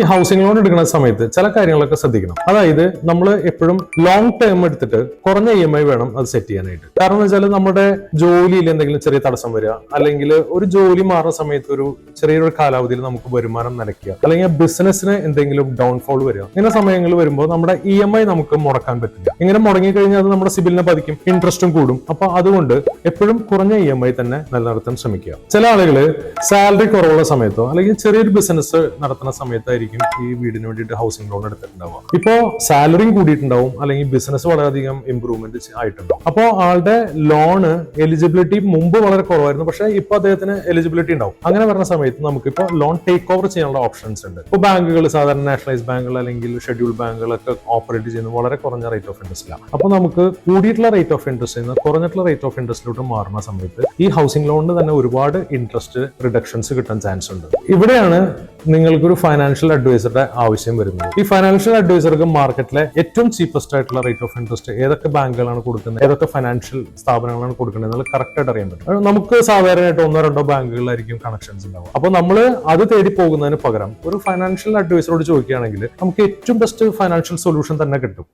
ഈ housing loan എടുക്കുന്ന സമയത്ത് ചില കാര്യങ്ങളൊക്കെ ശ്രദ്ധിക്കണം. അതായത് നമ്മൾ എപ്പോഴും ലോങ് ടേം എടുത്തിട്ട് കുറഞ്ഞ ഇ എം ഐ വേണം അത് സെറ്റ് ചെയ്യാനായിട്ട്. കാരണം എന്ന് വെച്ചാൽ നമ്മുടെ ജോലിയിൽ എന്തെങ്കിലും ചെറിയ തടസ്സം വരിക അല്ലെങ്കിൽ ഒരു ജോലി മാറുന്ന സമയത്ത് ഒരു ചെറിയൊരു കാലാവധിയിൽ നമുക്ക് വരുമാനം നിലയ്ക്കുക അല്ലെങ്കിൽ ബിസിനസ്സിന് എന്തെങ്കിലും ഡൗൺഫോൾ വരിക. ഇങ്ങനെ സമയങ്ങൾ വരുമ്പോൾ നമ്മുടെ ഇ എം ഐ നമുക്ക് മുടക്കാൻ പറ്റില്ല. ഇങ്ങനെ മുടങ്ങി കഴിഞ്ഞാൽ അത് നമ്മുടെ സിബിലിനെ പതിക്കും ഇൻട്രസ്റ്റും കൂടും. അപ്പൊ അതുകൊണ്ട് എപ്പോഴും കുറഞ്ഞ ഇ എം ഐ തന്നെ നിലനിർത്താൻ ശ്രമിക്കുക. ചില ആളുകൾ സാലറി കുറവുള്ള സമയത്തോ അല്ലെങ്കിൽ ചെറിയൊരു ബിസിനസ് നടത്തുന്ന സമയത്തായിരിക്കും ഈ വീടിന് വേണ്ടിയിട്ട് ഹൗസിംഗ് ലോൺ എടുത്തിട്ടുണ്ടാവുക. ഇപ്പോ സാലറിയും കൂടിയിട്ടുണ്ടാവും അല്ലെങ്കിൽ ബിസിനസ് വളരെയധികം ഇമ്പ്രൂവ്മെന്റ് ആയിട്ടുണ്ടാവും. അപ്പോൾ ആളുടെ ലോണ് എലിജിബിലിറ്റി മുമ്പ് വളരെ കുറവായിരുന്നു പക്ഷേ ഇപ്പൊ അദ്ദേഹത്തിന് എലിജിബിലിറ്റി ഉണ്ടാവും. അങ്ങനെ വരുന്ന സമയത്ത് നമുക്കിപ്പോൾ ലോൺ ടേക്ക് ഓവർ ചെയ്യാനുള്ള ഓപ്ഷൻസ് ഉണ്ട്. ഇപ്പോൾ ബാങ്കുകൾ സാധാരണ നാഷണലൈസ് ബാങ്കുകൾ അല്ലെങ്കിൽ ഷെഡ്യൂൾ ബാങ്കുകളൊക്കെ ഓപ്പറേറ്റ് ചെയ്യുന്ന വളരെ കുറഞ്ഞ റേറ്റ് ഓഫ് ഇൻട്രസ്റ്റിലാണ് അപ്പോൾ നമുക്ക് കൂടിയിട്ടുള്ള റേറ്റ് ഓഫ് ഇൻട്രസ്റ്റ് നിന്ന് കുറഞ്ഞിട്ടുള്ള റേറ്റ് ഓഫ് ഇൻട്രസ്റ്റിലോട്ട് മാറുന്ന സമയത്ത് ഈ ഹൗസിംഗ് ലോണിന് തന്നെ ഒരുപാട് ഇൻട്രസ്റ്റ് റിഡക്ഷൻസ് കിട്ടാൻ ചാൻസ് ഉണ്ട്. ഇവിടെയാണ് നിങ്ങൾക്കൊരു ഫൈനാൻഷ്യൽ അഡ്വൈസറുടെ ആവശ്യം വരുന്നത്. ഈ ഫൈനാൻഷ്യൽ അഡ്വൈസർക്ക് മാർക്കറ്റിലെ ഏറ്റവും ചീപ്പസ്റ്റ് ആയിട്ടുള്ള റേറ്റ് ഓഫ് ഇൻട്രസ്റ്റ് ഏതൊക്കെ ബാങ്കുകളാണ് കൊടുക്കുന്നത് ഏതൊക്കെ ഫൈനാൻഷ്യൽ സ്ഥാപനങ്ങളാണ് കൊടുക്കുന്നത് എന്നുള്ളത് കറക്റ്റ് ആയിട്ട് അറിയാൻ പറ്റും. നമുക്ക് സാധാരണയായിട്ട് ഒന്നോ രണ്ടോ ബാങ്കുകളിലായിരിക്കും കണക്ഷൻസ് ഉണ്ടാവും അപ്പോൾ നമ്മൾ അത് തേടി പോകുന്നതിന് പകരം ഒരു ഫൈനാൻഷ്യൽ അഡ്വൈസറോട് ചോദിക്കുകയാണെങ്കിൽ നമുക്ക് ഏറ്റവും ബെസ്റ്റ് ഫൈനാൻഷ്യൽ സൊല്യൂഷൻ തന്നെ കിട്ടും.